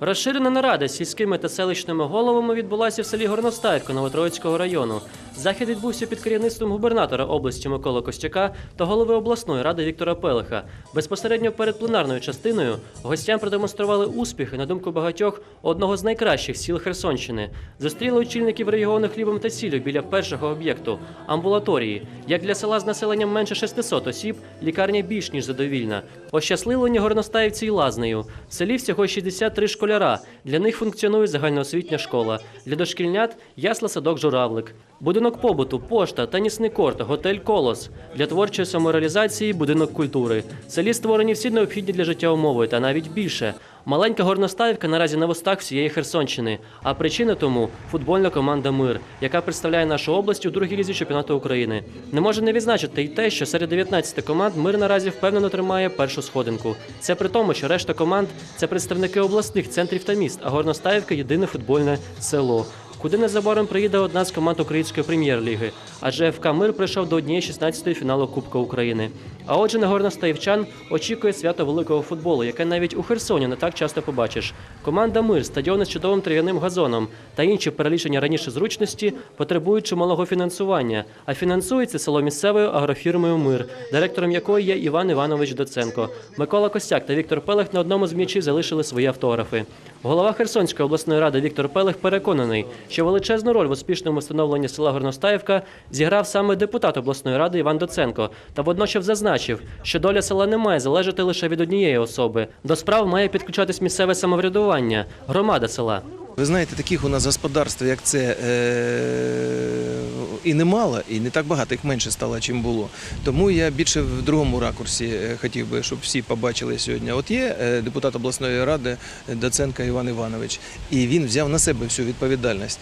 Розширена нарада з сільськими та селищними головами відбулася в селі Горностаївка Новотроїцького району. Захід відбувся під керівництвом губернатора області Миколи Костяка та голови обласної ради Віктора Пелиха. Безпосередньо перед пленарною частиною гостям продемонстрували успіхи, на думку багатьох, одного з найкращих сіл Херсонщини. Зустріли очільників регіону хлібом та сіллю біля першого об'єкту амбулаторії. Як для села з населенням менше 600 осіб, лікарня більш ніж задовільна. Ощасливлені горностаївці й лазнею. В селі всього 63 школяра. Для них функціонує загальноосвітня школа. Для дошкільнят ясла садок журавлик. Будинок побуту, пошта, тенісний корт, готель Колос. Для творчої самореалізації будинок культури. Селі створені всі необхідні для життя умови, та навіть більше. Маленька горностаївка наразі на вустах всієї Херсонщини. А причина тому футбольна команда Мир, яка представляє нашу область у другій лізі чемпіонату України. Не може не відзначити й те, що серед 19 команд мир наразі впевнено тримає першу сходинку. Це при тому, що решта команд це представники обласних центрів та міст, а Горностаївка єдине футбольне село. Куди незабаром приїде одна з команд української прем'єр-ліги, адже ФК Мир прийшов до однієї 16-ї фіналу Кубка України. А отже, на горностаївчан очікує свято великого футболу, яке навіть у Херсоні не так часто побачиш. Команда Мир, стадіони з чудовим трав'яним газоном та інші перелічені раніше зручності потребують чималого фінансування. А фінансується село місцевою агрофірмою Мир, директором якої є Іван Іванович Доценко. Микола Костяк та Віктор Пелех на одному з м'ячів залишили свої автографи. Голова Херсонської обласної ради Віктор Пелех переконаний, що величезну роль в успішному встановленні села Горностаївка зіграв саме депутат обласної ради Іван Доценко та водночас зазначив, що доля села не має залежати лише від однієї особи. До справ має підключатись місцеве самоврядування, громада села. Ви знаєте, таких у нас господарств, як це, е- і немало, і не так багато, їх менше стало, чим було. Тому я більше в другому ракурсі е, хотів би, щоб всі побачили сьогодні. От є е, депутат обласної ради Доценко Іван Іванович, і він взяв на себе всю відповідальність.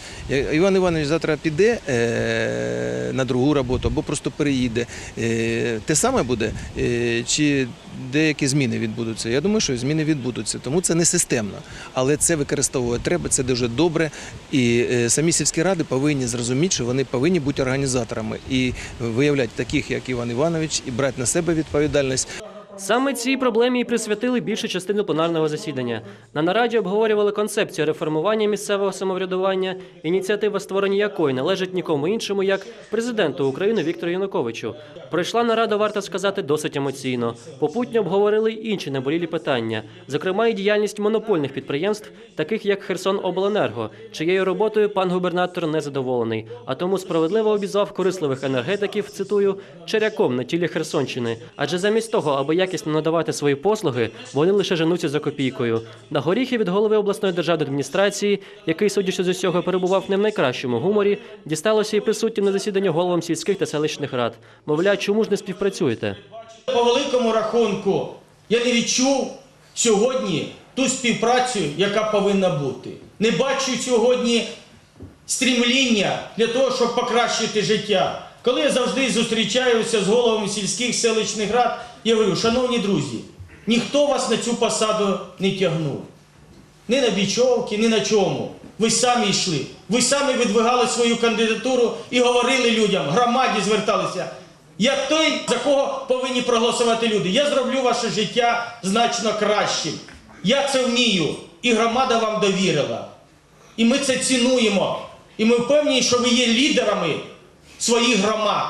Іван Іванович завтра піде на другу роботу або просто переїде. Е- те саме буде, е- чи деякі зміни відбудуться. Я думаю, що зміни відбудуться, тому це не системно. Але це використовувати треба, це дуже добре. І е, самі сільські ради повинні зрозуміти, що вони повинні бути організаторами і виявляти таких, як Іван Іванович, і брати на себе відповідальність. Саме цій проблемі і присвятили більшу частину пленарного засідання. На нараді обговорювали концепцію реформування місцевого самоврядування, ініціатива створення якої належить нікому іншому, як президенту України Віктору Януковичу. Пройшла нарада, варто сказати, досить емоційно. Попутньо обговорили й інші наболілі питання, зокрема і діяльність монопольних підприємств, таких як Херсонобленерго, чиєю роботою пан губернатор не задоволений, а тому справедливо обізвав корисливих енергетиків, цитую, черяком на тілі Херсонщини. Адже замість того, аби якісно надавати свої послуги, вони лише женуться за копійкою. На горіхи від голови обласної державної адміністрації, який, судячи з усього, перебував не в найкращому гуморі, дісталося і присутнім на засіданні головам сільських та селищних рад. Мовляв, чому ж не співпрацюєте? По великому рахунку я не відчув сьогодні ту співпрацю, яка повинна бути. Не бачу сьогодні стрімління для того, щоб покращити життя. Коли я завжди зустрічаюся з головами сільських селищних рад, я говорю, шановні друзі, ніхто вас на цю посаду не тягнув. Ні на бічовки, ні на чому. Ви самі йшли. Ви самі видвигали свою кандидатуру і говорили людям, громаді зверталися. Я той, за кого повинні проголосувати люди. Я зроблю ваше життя значно кращим. Я це вмію. І громада вам довірила. І ми це цінуємо. І ми впевнені, що ви є лідерами своїх громад.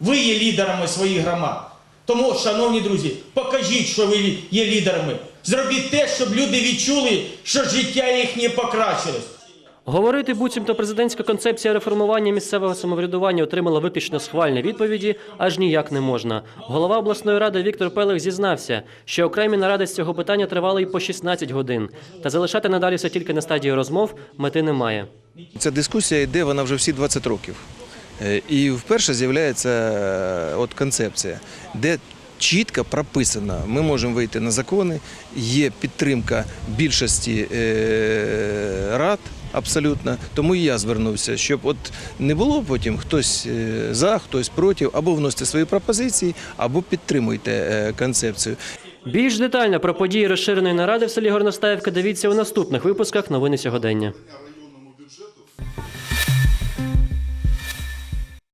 Ви є лідерами своїх громад. Тому, шановні друзі, покажіть, що ви є лідерами. Зробіть те, щоб люди відчули, що життя їхнє покращилось. Говорити буцімто президентська концепція реформування місцевого самоврядування отримала виключно схвальні відповіді, аж ніяк не можна. Голова обласної ради Віктор Пелех зізнався, що окремі наради з цього питання тривали й по 16 годин. Та залишати надалі все тільки на стадії розмов мети немає. Ця дискусія йде, вона вже всі 20 років. Е, І вперше з'являється е, от концепція, де чітко прописано, ми можемо вийти на закони, є підтримка більшості е, рад. Абсолютно, тому і я звернувся, щоб от не було потім хтось за, хтось проти, або вносите свої пропозиції, або підтримуйте концепцію. Більш детально про події розширеної наради в селі Горностаївка дивіться у наступних випусках новини сьогодення.